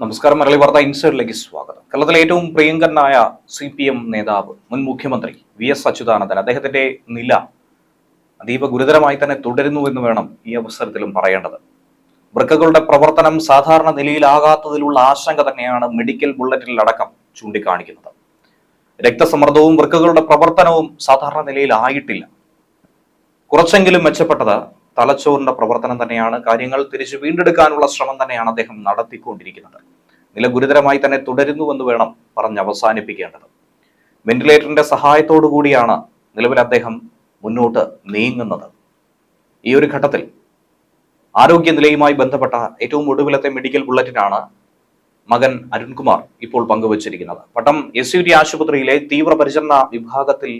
നമസ്കാരം മലയാളി വാർത്ത ഇൻസൈഡിലേക്ക് സ്വാഗതം. കേരളത്തിലെ ഏറ്റവും പ്രിയങ്കരനായ സി പി എം നേതാവ് മുൻ മുഖ്യമന്ത്രി വി എസ് അച്യുതാനന്ദൻ അദ്ദേഹത്തിന്റെ നില അതീവ ഗുരുതരമായി തന്നെ തുടരുന്നു എന്ന് വേണം ഈ അവസരത്തിലും പറയേണ്ടത്. വൃക്കകളുടെ പ്രവർത്തനം സാധാരണ നിലയിലാകാത്തതിലുള്ള ആശങ്ക തന്നെയാണ് മെഡിക്കൽ ബുള്ളറ്റിലടക്കം ചൂണ്ടിക്കാണിക്കുന്നത്. രക്തസമ്മർദ്ദവും വൃക്കകളുടെ പ്രവർത്തനവും സാധാരണ നിലയിലായിട്ടില്ല. കുറച്ചെങ്കിലും മെച്ചപ്പെട്ടത് തലച്ചോറിന്റെ പ്രവർത്തനം തന്നെയാണ് കാര്യങ്ങൾ തിരിച്ചു വീണ്ടെടുക്കാനുള്ള ശ്രമം തന്നെയാണ് അദ്ദേഹം നടത്തിക്കൊണ്ടിരിക്കുന്നത്. നില ഗുരുതരമായി തന്നെ തുടരുന്നുവെന്ന് വേണം പറഞ്ഞ് അവസാനിപ്പിക്കേണ്ടത്. വെന്റിലേറ്ററിന്റെ സഹായത്തോടു കൂടിയാണ് നിലവിൽ അദ്ദേഹം മുന്നോട്ട് നീങ്ങുന്നത്. ഈ ഒരു ഘട്ടത്തിൽ ആരോഗ്യനിലയുമായി ബന്ധപ്പെട്ട ഏറ്റവും ഒടുവിലത്തെ മെഡിക്കൽ ബുള്ളറ്റിനാണ് മകൻ അരുൺകുമാർ ഇപ്പോൾ പങ്കുവച്ചിരിക്കുന്നത്. പട്ടം എസ് യു ടി ആശുപത്രിയിലെ തീവ്രപരിചരണ വിഭാഗത്തിൽ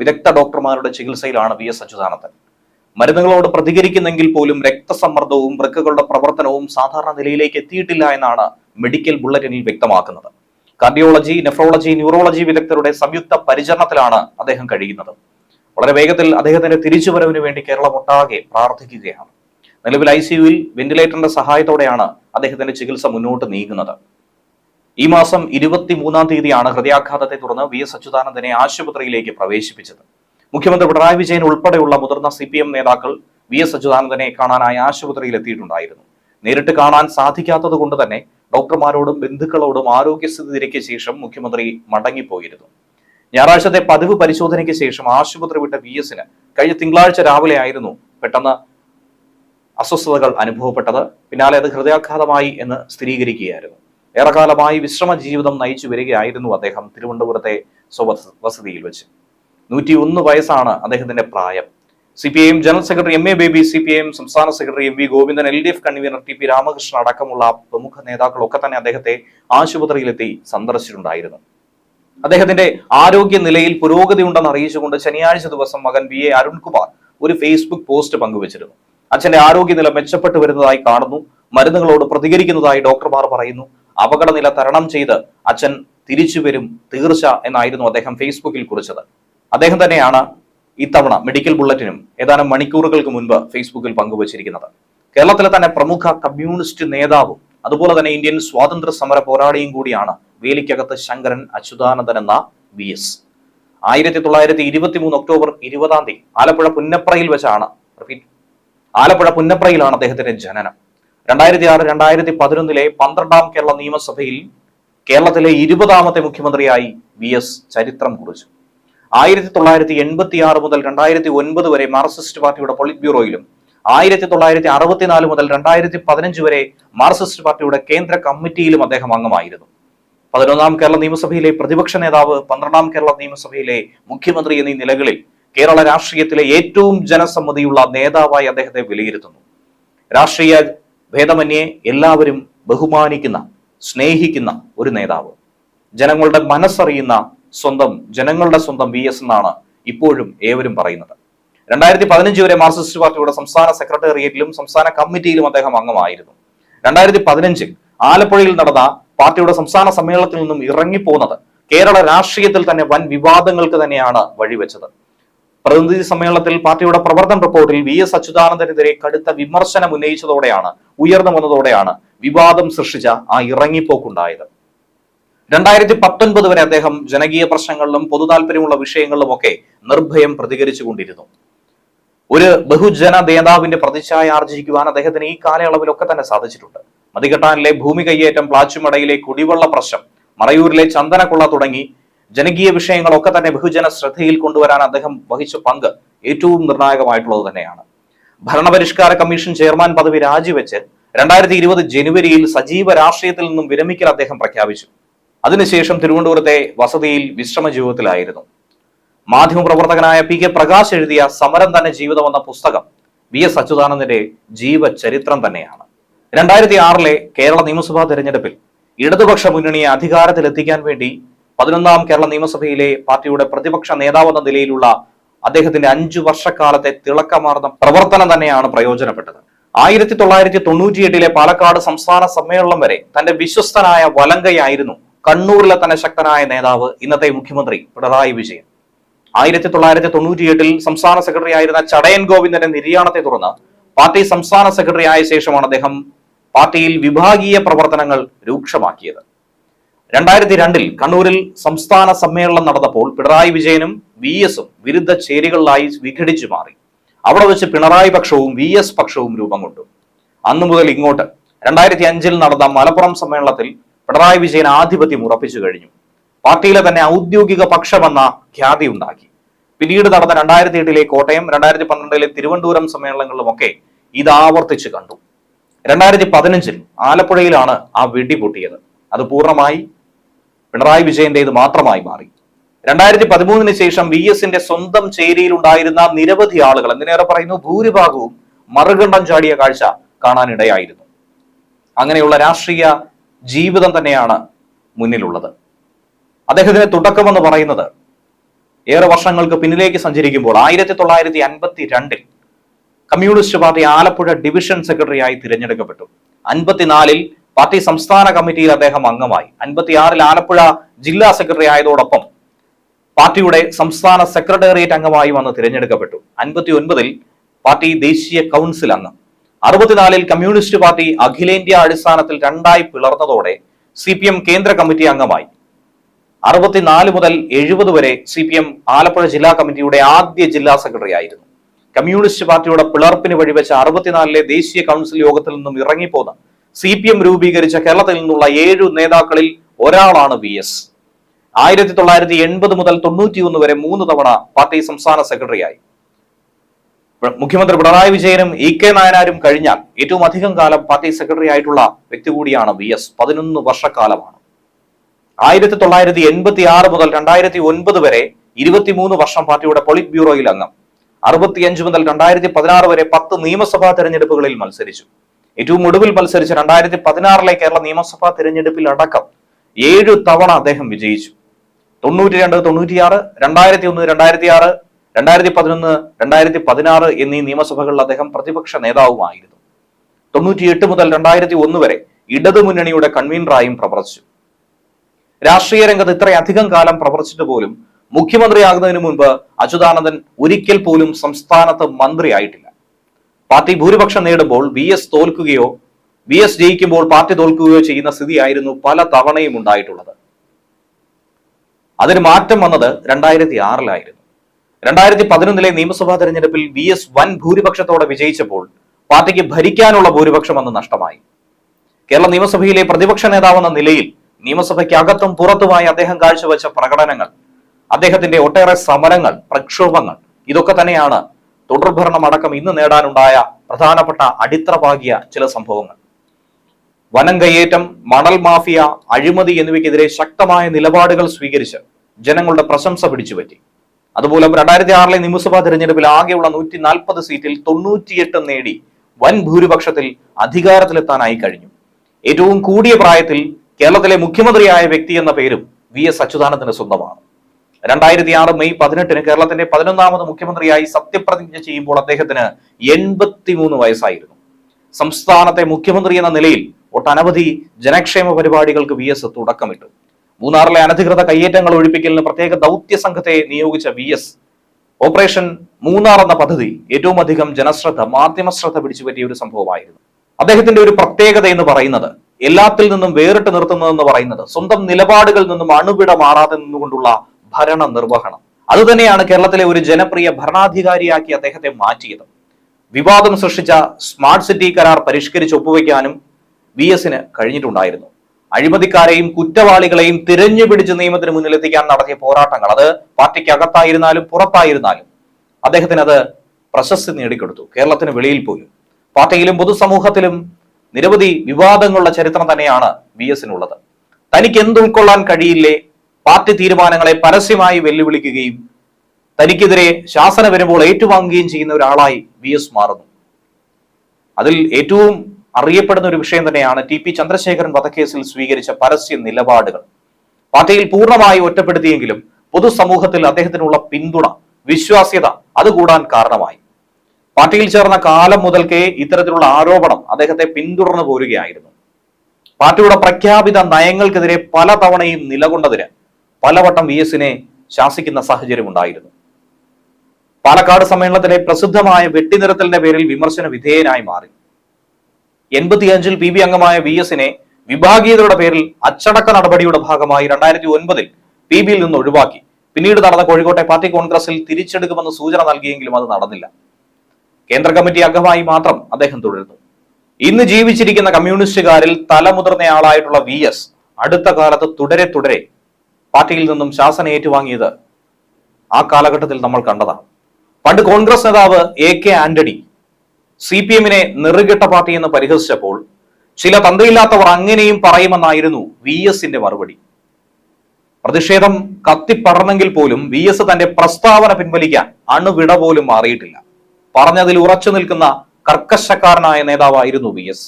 വിദഗ്ധ ഡോക്ടർമാരുടെ ചികിത്സയിലാണ് വി എസ് അച്യുതാനന്ദൻ. മരുന്നുകളോട് പ്രതികരിക്കുന്നെങ്കിൽ പോലും രക്തസമ്മർദ്ദവും വൃക്കകളുടെ പ്രവർത്തനവും സാധാരണ നിലയിലേക്ക് എത്തിയിട്ടില്ല എന്നാണ് മെഡിക്കൽ ബുള്ളറ്റിനിൽ വ്യക്തമാക്കുന്നത്. കാർഡിയോളജി നെഫ്രോളജി ന്യൂറോളജി വിദഗ്ധരുടെ സംയുക്ത പരിചരണത്തിലാണ് അദ്ദേഹം കഴിയുന്നത്. വളരെ വേഗത്തിൽ അദ്ദേഹത്തിന്റെ തിരിച്ചുവരവിന് വേണ്ടി കേരളം ഒട്ടാകെ പ്രാർത്ഥിക്കുകയാണ്. നിലവിൽ ഐ സിയുവിൽ വെന്റിലേറ്ററിന്റെ സഹായത്തോടെയാണ് അദ്ദേഹത്തിന്റെ ചികിത്സ മുന്നോട്ട് നീങ്ങുന്നത്. ഈ മാസം ഇരുപത്തിമൂന്നാം തീയതിയാണ് ഹൃദയാഘാതത്തെ തുടർന്ന് വി എസ് അച്യുതാനന്ദനെ ആശുപത്രിയിലേക്ക് പ്രവേശിപ്പിച്ചത്. മുഖ്യമന്ത്രി പിണറായി വിജയൻ ഉൾപ്പെടെയുള്ള മുതിർന്ന സി പി എം നേതാക്കൾ വി എസ് അച്യുതാനന്ദനെ കാണാനായി ആശുപത്രിയിൽ എത്തിയിട്ടുണ്ടായിരുന്നു. നേരിട്ട് കാണാൻ സാധിക്കാത്തത് കൊണ്ട് തന്നെ ഡോക്ടർമാരോടും ബന്ധുക്കളോടും ആരോഗ്യസ്ഥിതി തിരക്കിയ ശേഷം മുഖ്യമന്ത്രി മടങ്ങിപ്പോയിരുന്നു. ഞായറാഴ്ചത്തെ പതിവ് പരിശോധനയ്ക്ക് ശേഷം ആശുപത്രി വിട്ട വി എസിന് കഴിഞ്ഞ തിങ്കളാഴ്ച രാവിലെ ആയിരുന്നു പെട്ടെന്ന് അസ്വസ്ഥതകൾ അനുഭവപ്പെട്ടത്. പിന്നാലെ അത് ഹൃദയാഘാതമായി എന്ന് സ്ഥിരീകരിക്കുകയായിരുന്നു. ഏറെക്കാലമായി വിശ്രമ ജീവിതം നയിച്ചു വരികയായിരുന്നു അദ്ദേഹം തിരുവനന്തപുരത്തെ സ്വവസ- വസതിയിൽ വെച്ച്. നൂറ്റി ഒന്ന് വയസ്സാണ് അദ്ദേഹത്തിന്റെ പ്രായം. C P I M general secretary M A Baby C P I M സംസ്ഥാന secretary M V Govindan L D F convener T P Ramakrishnan അടക്കമുള്ള പ്രമുഖ നേതാക്കളൊക്കെ തന്നെ അദ്ദേഹത്തെ ആശുപത്രിയിലെത്തി സന്ദർശിച്ചിട്ടുണ്ടായിരുന്നു. അദ്ദേഹത്തിന്റെ ആരോഗ്യ നിലയിൽ പുരോഗതി ഉണ്ടെന്ന് അറിയിച്ചുകൊണ്ട് ശനിയാഴ്ച ദിവസം മകൻ വി എ അരുൺകുമാർ ഒരു ഫേസ്ബുക്ക് പോസ്റ്റ് പങ്കുവച്ചിരുന്നു. അച്ഛന്റെ ആരോഗ്യനില മെച്ചപ്പെട്ടു വരുന്നതായി കാണുന്നു. മരുന്നുകളോട് പ്രതികരിക്കുന്നതായി ഡോക്ടർമാർ പറയുന്നു. അപകടനില തരണം ചെയ്ത് അച്ഛൻ തിരിച്ചു വരും തീർച്ച എന്നായിരുന്നു അദ്ദേഹം ഫേസ്ബുക്കിൽ കുറിച്ചത്. അദ്ദേഹം തന്നെയാണ് ഇത്തവണ മെഡിക്കൽ ബുള്ളറ്റിനും ഏതാനും മണിക്കൂറുകൾക്ക് മുൻപ് ഫേസ്ബുക്കിൽ പങ്കുവച്ചിരിക്കുന്നത്. കേരളത്തിലെ തന്നെ പ്രമുഖ കമ്മ്യൂണിസ്റ്റ് നേതാവും അതുപോലെ തന്നെ ഇന്ത്യൻ സ്വാതന്ത്ര്യ സമര പോരാളിയും കൂടിയാണ് വേലിക്കകത്ത് ശങ്കരൻ അച്യുതാനന്ദൻ എന്ന വി എസ് ആയിരത്തി തൊള്ളായിരത്തി ഇരുപത്തി മൂന്ന് ഒക്ടോബർ ഇരുപതാം തീയതി ആലപ്പുഴ പുന്നപ്രയിൽ വെച്ചാണ് ആലപ്പുഴ പുന്നപ്രയിലാണ് അദ്ദേഹത്തിന്റെ ജനനം. രണ്ടായിരത്തി ആറ് രണ്ടായിരത്തി പതിനൊന്നിലെ പന്ത്രണ്ടാം കേരള നിയമസഭയിൽ കേരളത്തിലെ ഇരുപതാമത്തെ മുഖ്യമന്ത്രിയായി വി എസ് ചരിത്രം കുറിച്ചു. ആയിരത്തി തൊള്ളായിരത്തി എൺപത്തി ആറ് മുതൽ രണ്ടായിരത്തി ഒൻപത് വരെ മാർക്സിസ്റ്റ് പാർട്ടിയുടെ പൊളിറ്റ് ബ്യൂറോയിലും ആയിരത്തി തൊള്ളായിരത്തി അറുപത്തിനാല് മുതൽ രണ്ടായിരത്തി പതിനഞ്ച് വരെ മാർക്സിസ്റ്റ് പാർട്ടിയുടെ കേന്ദ്ര കമ്മിറ്റിയിലും അദ്ദേഹം അംഗമായിരുന്നു. പതിനൊന്നാം കേരള നിയമസഭയിലെ പ്രതിപക്ഷ നേതാവ് പന്ത്രണ്ടാം കേരള നിയമസഭയിലെ മുഖ്യമന്ത്രി എന്നീ നിലകളിൽ കേരള രാഷ്ട്രീയത്തിലെ ഏറ്റവും ജനസമ്മതിയുള്ള നേതാവായി അദ്ദേഹത്തെ വിലയിരുത്തുന്നു. രാഷ്ട്രീയ ഭേദമന്യേ എല്ലാവരും ബഹുമാനിക്കുന്ന സ്നേഹിക്കുന്ന ഒരു നേതാവ്. ജനങ്ങളുടെ മനസ്സറിയുന്ന സ്വന്തം ജനങ്ങളുടെ സ്വന്തം വി എസ് എന്നാണ് ഇപ്പോഴും ഏവരും പറയുന്നത്. രണ്ടായിരത്തി പതിനഞ്ച് വരെ മാർക്സിസ്റ്റ് പാർട്ടിയുടെ സംസ്ഥാന സെക്രട്ടേറിയറ്റിലും സംസ്ഥാന കമ്മിറ്റിയിലും അദ്ദേഹം അംഗമായിരുന്നു. രണ്ടായിരത്തി പതിനഞ്ചിൽ ആലപ്പുഴയിൽ നടന്ന പാർട്ടിയുടെ സംസ്ഥാന സമ്മേളനത്തിൽ നിന്നും ഇറങ്ങിപ്പോന്നത് കേരള രാഷ്ട്രീയത്തിൽ തന്നെ വൻ വിവാദങ്ങൾക്ക് തന്നെയാണ് വഴിവെച്ചത്. പ്രതിനിധി സമ്മേളനത്തിൽ പാർട്ടിയുടെ പ്രവർത്തന റിപ്പോർട്ടിൽ വി എസ് അച്യുതാനന്ദനെതിരെ കടുത്ത വിമർശനം ഉന്നയിച്ചതോടെയാണ് ഉയർന്നു വന്നതോടെയാണ് വിവാദം സൃഷ്ടിച്ച ആ ഇറങ്ങിപ്പോക്കുണ്ടായത്. രണ്ടായിരത്തി പത്തൊൻപത് വരെ അദ്ദേഹം ജനകീയ പ്രശ്നങ്ങളിലും പൊതുതാൽപര്യമുള്ള വിഷയങ്ങളിലും ഒക്കെ നിർഭയം പ്രതികരിച്ചു കൊണ്ടിരുന്നു. ഒരു ബഹുജന നേതാവിന്റെ പ്രതിച്ഛായ ആർജിക്കുവാൻ അദ്ദേഹത്തിന് ഈ കാലയളവിലൊക്കെ തന്നെ സാധിച്ചിട്ടുണ്ട്. മതികെട്ടാനിലെ ഭൂമി കയ്യേറ്റം പ്ലാച്ചുമടയിലെ കുടിവെള്ള പ്രശ്നം മറയൂരിലെ ചന്ദനക്കൊള്ള തുടങ്ങി ജനകീയ വിഷയങ്ങളൊക്കെ തന്നെ ബഹുജന ശ്രദ്ധയിൽ കൊണ്ടുവരാൻ അദ്ദേഹം വഹിച്ച പങ്ക് ഏറ്റവും നിർണായകമായിട്ടുള്ളത് തന്നെയാണ്. ഭരണപരിഷ്കാര കമ്മീഷൻ ചെയർമാൻ പദവി രാജിവെച്ച് രണ്ടായിരത്തി ഇരുപത് ജനുവരിയിൽ സജീവ രാഷ്ട്രീയത്തിൽ നിന്നും വിരമിക്കൽ അദ്ദേഹം പ്രഖ്യാപിച്ചു. അതിനുശേഷം തിരുവനന്തപുരത്തെ വസതിയിൽ വിശ്രമ ജീവിതത്തിലായിരുന്നു മാധ്യമപ്രവർത്തകനായ പി കെ പ്രകാശ് എഴുതിയ സമരം തന്നെ ജീവിതം എന്ന പുസ്തകം വി എസ് അച്യുതാനന്ദന്റെ ജീവചരിത്രം തന്നെയാണ്. രണ്ടായിരത്തി ആറിലെ കേരള നിയമസഭാ തെരഞ്ഞെടുപ്പിൽ ഇടതുപക്ഷ മുന്നണിയെ അധികാരത്തിലെത്തിക്കാൻ വേണ്ടി പതിനൊന്നാം കേരള നിയമസഭയിലെ പാർട്ടിയുടെ പ്രതിപക്ഷ നേതാവെന്ന നിലയിലുള്ള അദ്ദേഹത്തിന്റെ അഞ്ചു വർഷക്കാലത്തെ തിളക്കമാർന്ന പ്രവർത്തനം തന്നെയാണ് പ്രയോജനപ്പെട്ടത്. ആയിരത്തി തൊള്ളായിരത്തി തൊണ്ണൂറ്റിയെട്ടിലെ പാലക്കാട് സംസ്ഥാന സമ്മേളനം വരെ തന്റെ വിശ്വസ്തനായ വലങ്കയായിരുന്നു കണ്ണൂരിലെ തന്നെ ശക്തനായ നേതാവ് ഇന്നത്തെ മുഖ്യമന്ത്രി പിണറായി വിജയൻ. ആയിരത്തി തൊള്ളായിരത്തി തൊണ്ണൂറ്റിയെട്ടിൽ സംസ്ഥാന സെക്രട്ടറി ആയിരുന്ന ചടയൻ ഗോവിന്ദന്റെ നിര്യാണത്തെ തുടർന്ന് പാർട്ടി സംസ്ഥാന സെക്രട്ടറി ആയ ശേഷമാണ് അദ്ദേഹം പാർട്ടിയിൽ വിഭാഗീയ പ്രവർത്തനങ്ങൾ രൂക്ഷമാക്കിയത്. രണ്ടായിരത്തി രണ്ടിൽ കണ്ണൂരിൽ സംസ്ഥാന സമ്മേളനം നടന്നപ്പോൾ പിണറായി വിജയനും വി എസും വിരുദ്ധ ചേരികളിലായി വിഘടിച്ചു മാറി. അവിടെ വെച്ച് പിണറായി പക്ഷവും വി എസ് പക്ഷവും രൂപം കൊണ്ടു. അന്നു മുതൽ ഇങ്ങോട്ട്. രണ്ടായിരത്തി അഞ്ചിൽ നടന്ന മലപ്പുറം സമ്മേളനത്തിൽ പിണറായി വിജയൻ ആധിപത്യം ഉറപ്പിച്ചു കഴിഞ്ഞു. പാർട്ടിയിലെ തന്നെ ഔദ്യോഗിക പക്ഷമെന്ന ഖ്യാതി ഉണ്ടാക്കി. പിന്നീട് നടന്ന രണ്ടായിരത്തി എട്ടിലെ കോട്ടയം രണ്ടായിരത്തി പന്ത്രണ്ടിലെ തിരുവനന്തപുരം സമ്മേളനങ്ങളിലുമൊക്കെ ഇത് ആവർത്തിച്ചു കണ്ടു. രണ്ടായിരത്തി പതിനഞ്ചിൽ ആലപ്പുഴയിലാണ് ആ വെടി പൊട്ടിയത്. അത് പൂർണമായി പിണറായി വിജയന്റേത് മാത്രമായി മാറി. രണ്ടായിരത്തി പതിമൂന്നിന് ശേഷം വി എസിന്റെ സ്വന്തം ചേരിയിൽ ഉണ്ടായിരുന്ന നിരവധി ആളുകൾ എന്തിനേറെ പറയുന്നു ഭൂരിഭാഗവും മറുകണ്ഠം ചാടിയ കാഴ്ച കാണാനിടയായിരുന്നു. അങ്ങനെയുള്ള രാഷ്ട്രീയ ജീവിതം തന്നെയാണ് മുന്നിലുള്ളത്. അദ്ദേഹത്തിന്റെ തുടക്കമെന്ന് പറയുന്നത് ഏറെ വർഷങ്ങൾക്ക് പിന്നിലേക്ക് സഞ്ചരിക്കുമ്പോൾ ആയിരത്തി തൊള്ളായിരത്തി അൻപത്തി രണ്ടിൽ കമ്മ്യൂണിസ്റ്റ് പാർട്ടി ആലപ്പുഴ ഡിവിഷൻ സെക്രട്ടറിയായി തിരഞ്ഞെടുക്കപ്പെട്ടു. അൻപത്തിനാലിൽ പാർട്ടി സംസ്ഥാന കമ്മിറ്റിയിൽ അദ്ദേഹം അംഗമായി. അൻപത്തിയാറിൽ ആലപ്പുഴ ജില്ലാ സെക്രട്ടറി ആയതോടൊപ്പം പാർട്ടിയുടെ സംസ്ഥാന സെക്രട്ടേറിയറ്റ് അംഗമായി വന്ന് തിരഞ്ഞെടുക്കപ്പെട്ടു. അൻപത്തി ഒൻപതിൽ പാർട്ടി ദേശീയ കൗൺസിൽ അംഗം അറുപത്തിനാലിൽ കമ്മ്യൂണിസ്റ്റ് പാർട്ടി അഖിലേന്ത്യാ അടിസ്ഥാനത്തിൽ രണ്ടായി പിളർന്നതോടെ സി പി എം കേന്ദ്ര കമ്മിറ്റി അംഗമായി. അറുപത്തിനാല് മുതൽ എഴുപത് വരെ സി പി എം ആലപ്പുഴ ജില്ലാ കമ്മിറ്റിയുടെ ആദ്യ ജില്ലാ സെക്രട്ടറി ആയിരുന്നു കമ്മ്യൂണിസ്റ്റ് പാർട്ടിയുടെ പിളർപ്പിന് വഴിവെച്ച അറുപത്തിനാലിലെ ദേശീയ കൗൺസിൽ യോഗത്തിൽ നിന്നും ഇറങ്ങിപ്പോന്ന സി പി എം രൂപീകരിച്ച കേരളത്തിൽ നിന്നുള്ള ഏഴു നേതാക്കളിൽ ഒരാളാണ് വി എസ്. ആയിരത്തി തൊള്ളായിരത്തി എൺപത് മുതൽ തൊണ്ണൂറ്റിയൊന്ന് വരെ മൂന്ന് തവണ പാർട്ടി സംസ്ഥാന സെക്രട്ടറിയായി. മുഖ്യമന്ത്രി പിണറായി വിജയനും ഇ കെ നായനാരും കഴിഞ്ഞാൽ ഏറ്റവും അധികം കാലം പാർട്ടി സെക്രട്ടറി ആയിട്ടുള്ള വ്യക്തി കൂടിയാണ് വി എസ്. പതിനൊന്ന് വർഷക്കാലമാണ്. ആയിരത്തി തൊള്ളായിരത്തി എൺപത്തി ആറ് മുതൽ രണ്ടായിരത്തി ഒൻപത് വരെ ഇരുപത്തിമൂന്ന് വർഷം പാർട്ടിയുടെ പൊളിറ്റ് ബ്യൂറോയിൽ അംഗം. അറുപത്തിയഞ്ച് മുതൽ രണ്ടായിരത്തി പതിനാറ് വരെ പത്ത് നിയമസഭാ തെരഞ്ഞെടുപ്പുകളിൽ മത്സരിച്ചു. ഏറ്റവും ഒടുവിൽ മത്സരിച്ച് രണ്ടായിരത്തി പതിനാറിലെ കേരള നിയമസഭാ തെരഞ്ഞെടുപ്പിൽ അടക്കം ഏഴ് തവണ അദ്ദേഹം വിജയിച്ചു. തൊണ്ണൂറ്റി രണ്ട് തൊണ്ണൂറ്റിയാറ് രണ്ടായിരത്തി ഒന്ന് രണ്ടായിരത്തി ആറ് രണ്ടായിരത്തി പതിനൊന്ന് രണ്ടായിരത്തി പതിനാറ് എന്നീ നിയമസഭകളിൽ അദ്ദേഹം പ്രതിപക്ഷ നേതാവുമായിരുന്നു. തൊണ്ണൂറ്റിയെട്ട് മുതൽ രണ്ടായിരത്തി ഒന്ന് വരെ ഇടതുമുന്നണിയുടെ കൺവീനറായും പ്രവർത്തിച്ചു. രാഷ്ട്രീയ രംഗത്ത് ഇത്രയധികം കാലം പ്രവർത്തിച്ചിട്ട് പോലും മുഖ്യമന്ത്രിയാകുന്നതിന് മുൻപ് അച്യുതാനന്ദൻ ഒരിക്കൽ പോലും സംസ്ഥാനത്ത് മന്ത്രിയായിട്ടില്ല. പാർട്ടി ഭൂരിപക്ഷം നേടുമ്പോൾ വി എസ് തോൽക്കുകയോ വി എസ് ജയിക്കുമ്പോൾ പാർട്ടി തോൽക്കുകയോ ചെയ്യുന്ന സ്ഥിതിയായിരുന്നു പല തവണയും ഉണ്ടായിട്ടുള്ളത്. അതിന് മാറ്റം വന്നത് രണ്ടായിരത്തി ആറിലായിരുന്നു രണ്ടായിരത്തി പതിനൊന്നിലെ നിയമസഭാ തെരഞ്ഞെടുപ്പിൽ വി എസ് വൻ ഭൂരിപക്ഷത്തോടെ വിജയിച്ചപ്പോൾ പാർട്ടിക്ക് ഭരിക്കാനുള്ള ഭൂരിപക്ഷം അന്ന് നഷ്ടമായി. കേരള നിയമസഭയിലെ പ്രതിപക്ഷ നേതാവെന്ന നിലയിൽ നിയമസഭയ്ക്കകത്തും പുറത്തുമായി അദ്ദേഹം കാഴ്ചവെച്ച പ്രകടനങ്ങൾ അദ്ദേഹത്തിന്റെ ഒട്ടേറെ സമരങ്ങൾ പ്രക്ഷോഭങ്ങൾ ഇതൊക്കെ തന്നെയാണ് തുടർഭരണം അടക്കം ഇന്ന് നേടാനുണ്ടായ പ്രധാനപ്പെട്ട അടിത്തറ പാകിയ ചില സംഭവങ്ങൾ. വനം കയ്യേറ്റം മണൽ മാഫിയ അഴിമതി എന്നിവയ്ക്കെതിരെ ശക്തമായ നിലപാടുകൾ സ്വീകരിച്ച് ജനങ്ങളുടെ പ്രശംസ പിടിച്ചുപറ്റി. അതുപോലെ രണ്ടായിരത്തി ആറിലെ നിയമസഭാ തെരഞ്ഞെടുപ്പിൽ ആകെയുള്ള നൂറ്റി നാൽപ്പത് സീറ്റിൽ തൊണ്ണൂറ്റിയെട്ട് നേടി വൻ ഭൂരിപക്ഷത്തിൽ അധികാരത്തിലെത്താനായി കഴിഞ്ഞു. ഏറ്റവും കൂടിയ പ്രായത്തിൽ കേരളത്തിലെ മുഖ്യമന്ത്രിയായ വ്യക്തി എന്ന പേരും വി എസ് അച്യുതാനന്ദന് സ്വന്തമാണ്. രണ്ടായിരത്തി ആറ് മെയ് പതിനെട്ടിന് കേരളത്തിന്റെ പതിനൊന്നാമത് മുഖ്യമന്ത്രിയായി സത്യപ്രതിജ്ഞ ചെയ്യുമ്പോൾ അദ്ദേഹത്തിന് എൺപത്തിമൂന്ന് വയസ്സായിരുന്നു. സംസ്ഥാനത്തെ മുഖ്യമന്ത്രി എന്ന നിലയിൽ ഒട്ടനവധി ജനക്ഷേമ പരിപാടികൾക്ക് വി എസ് തുടക്കമിട്ടു. മൂന്നാറിലെ അനധികൃത കയ്യേറ്റങ്ങൾ ഒഴിപ്പിക്കലിന് പ്രത്യേക ദൗത്യ സംഘത്തെ നിയോഗിച്ച വി എസ്. ഓപ്പറേഷൻ മൂന്നാർ എന്ന പദ്ധതി ഏറ്റവും അധികം ജനശ്രദ്ധ മാധ്യമ ശ്രദ്ധ പിടിച്ചുപറ്റിയ ഒരു സംഭവമായിരുന്നു. അദ്ദേഹത്തിന്റെ ഒരു പ്രത്യേകത എന്ന് പറയുന്നത് എല്ലാത്തിൽ നിന്നും വേറിട്ട് നിർത്തുന്നതെന്ന് പറയുന്നത് സ്വന്തം നിലപാടുകളിൽ നിന്നും അണുവിട മാറാതെ നിന്നുകൊണ്ടുള്ള ഭരണ നിർവഹണം. അതുതന്നെയാണ് കേരളത്തിലെ ഒരു ജനപ്രിയ ഭരണാധികാരിയാക്കി അദ്ദേഹത്തെ മാറ്റിയത്. വിവാദം സൃഷ്ടിച്ച സ്മാർട്ട് സിറ്റി കരാർ പരിഷ്കരിച്ച് ഒപ്പുവെക്കാനും വി എസിന് കഴിഞ്ഞിട്ടുണ്ടായിരുന്നു. അഴിമതിക്കാരെയും കുറ്റവാളികളെയും തിരഞ്ഞു പിടിച്ച് നിയമത്തിന് മുന്നിലെത്തിക്കാൻ നടത്തിയ പോരാട്ടങ്ങൾ. അത് പാർട്ടിക്ക് അകത്തായിരുന്നാലും പുറത്തായിരുന്നാലും അദ്ദേഹത്തിന് അത് പ്രശസ്തി നേടിക്കൊടുത്തു. കേരളത്തിന് വെളിയിൽ പോലും. പാർട്ടിയിലും പൊതുസമൂഹത്തിലും നിരവധി വിവാദങ്ങളുടെ ചരിത്രം തന്നെയാണ് വി എസിനുള്ളത് തനിക്ക് എന്ത് ഉൾക്കൊള്ളാൻ കഴിയില്ലേ? പാർട്ടി തീരുമാനങ്ങളെ പരസ്യമായി വെല്ലുവിളിക്കുകയും തനിക്കെതിരെ ശാസന വരുമ്പോൾ ഏറ്റുവാങ്ങുകയും ചെയ്യുന്ന ഒരാളായി വി എസ് മാറുന്നു. അതിൽ ഏറ്റവും അറിയപ്പെടുന്ന ഒരു വിഷയം തന്നെയാണ് ടി പി ചന്ദ്രശേഖരൻ വധക്കേസിൽ സ്വീകരിച്ച പരസ്യ നിലപാടുകൾ. പാർട്ടിയിൽ പൂർണമായി ഒറ്റപ്പെടുത്തിയെങ്കിലും പൊതുസമൂഹത്തിൽ അദ്ദേഹത്തിനുള്ള പിന്തുണ വിശ്വാസ്യത അത് കൂടാൻ കാരണമായി. പാർട്ടിയിൽ ചേർന്ന കാലം മുതൽക്കേ ഇത്തരത്തിലുള്ള ആരോപണം അദ്ദേഹത്തെ പിന്തുടർന്നു പോരുകയായിരുന്നു. പാർട്ടിയുടെ പ്രഖ്യാപിത നയങ്ങൾക്കെതിരെ പല തവണയും നിലകൊണ്ടതിന് പലവട്ടം വി എസിനെ ശാസിക്കുന്ന സാഹചര്യം ഉണ്ടായിരുന്നു. പാലക്കാട് സമ്മേളനത്തിലെ പ്രസിദ്ധമായ വെട്ടിനിരത്തലിന്റെ പേരിൽ വിമർശന വിധേയനായി മാറി. എൺപത്തിയഞ്ചിൽ പി ബി അംഗമായ വി എസിനെ വിഭാഗീയതയുടെ പേരിൽ അച്ചടക്ക നടപടിയുടെ ഭാഗമായി രണ്ടായിരത്തി ഒൻപതിൽ പി ബിയിൽ നിന്ന് ഒഴിവാക്കി. പിന്നീട് നടന്ന കോഴിക്കോട്ടെ പാർട്ടി കോൺഗ്രസിൽ തിരിച്ചെടുക്കുമെന്ന് സൂചന നൽകിയെങ്കിലും അത് നടന്നില്ല. കേന്ദ്ര കമ്മിറ്റി അംഗമായി മാത്രം അദ്ദേഹം തുടരുന്നു. ഇന്ന് ജീവിച്ചിരിക്കുന്ന കമ്മ്യൂണിസ്റ്റുകാരിൽ തലമുതിർന്നയാളായിട്ടുള്ള വി എസ് അടുത്ത കാലത്ത് തുടരെ തുടരെ പാർട്ടിയിൽ നിന്നും ശാസന ഏറ്റുവാങ്ങിയത് ആ കാലഘട്ടത്തിൽ നമ്മൾ കണ്ടതാണ്. പണ്ട് കോൺഗ്രസ് നേതാവ് A K Antony C P എമ്മിനെ നെറുകെട്ട പാർട്ടി എന്ന് പരിഹസിച്ചപ്പോൾ ചില തന്തയില്ലാത്തവർ അങ്ങനെയും പറയുമെന്നായിരുന്നു വി എസിന്റെ മറുപടി. പ്രതിഷേധം കത്തിപ്പടർന്നെങ്കിൽ പോലും വി എസ് തന്റെ പ്രസ്താവന പിൻവലിക്കാൻ അണുവിട പോലും മാറിയിട്ടില്ല. പറഞ്ഞതിൽ ഉറച്ചു നിൽക്കുന്ന കർക്കശക്കാരനായ നേതാവായിരുന്നു വി എസ്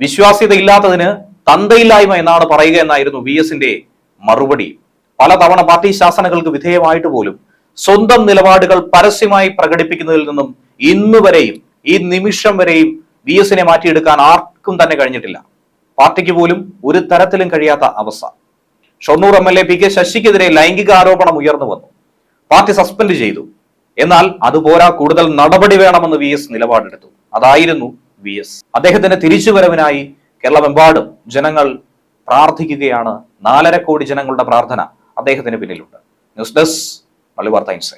വിശ്വാസ്യതയില്ലാത്തതിന് തന്തയില്ലായ്മ എന്നാണ് പറയുക എന്നായിരുന്നു വി എസിന്റെ മറുപടി. പലതവണ പാർട്ടി ശാസനകൾക്ക് വിധേയമായിട്ട് പോലും സ്വന്തം നിലപാടുകൾ പരസ്യമായി പ്രകടിപ്പിക്കുന്നതിൽ നിന്നും ഇന്നുവരെയും ഈ നിമിഷം വരെയും വി എസിനെ മാറ്റിയെടുക്കാൻ ആർക്കും തന്നെ കഴിഞ്ഞിട്ടില്ല. പാർട്ടിക്ക് പോലും ഒരു തരത്തിലും കഴിയാത്ത അവസ്ഥ. Shoranur M L A P K ശശിക്കെതിരെ ലൈംഗിക ആരോപണം ഉയർന്നു വന്നു. പാർട്ടി സസ്പെൻഡ് ചെയ്തു. എന്നാൽ അതുപോരാ കൂടുതൽ നടപടി വേണമെന്ന് വി എസ് നിലപാടെടുത്തു. അതായിരുന്നു വി എസ്. അദ്ദേഹത്തിന്റെ തിരിച്ചുവരവിനായി കേരളമെമ്പാടും ജനങ്ങൾ പ്രാർത്ഥിക്കുകയാണ്. നാലര കോടി ജനങ്ങളുടെ പ്രാർത്ഥന അദ്ദേഹത്തിന് പിന്നിലുണ്ട്. News desk Malabar times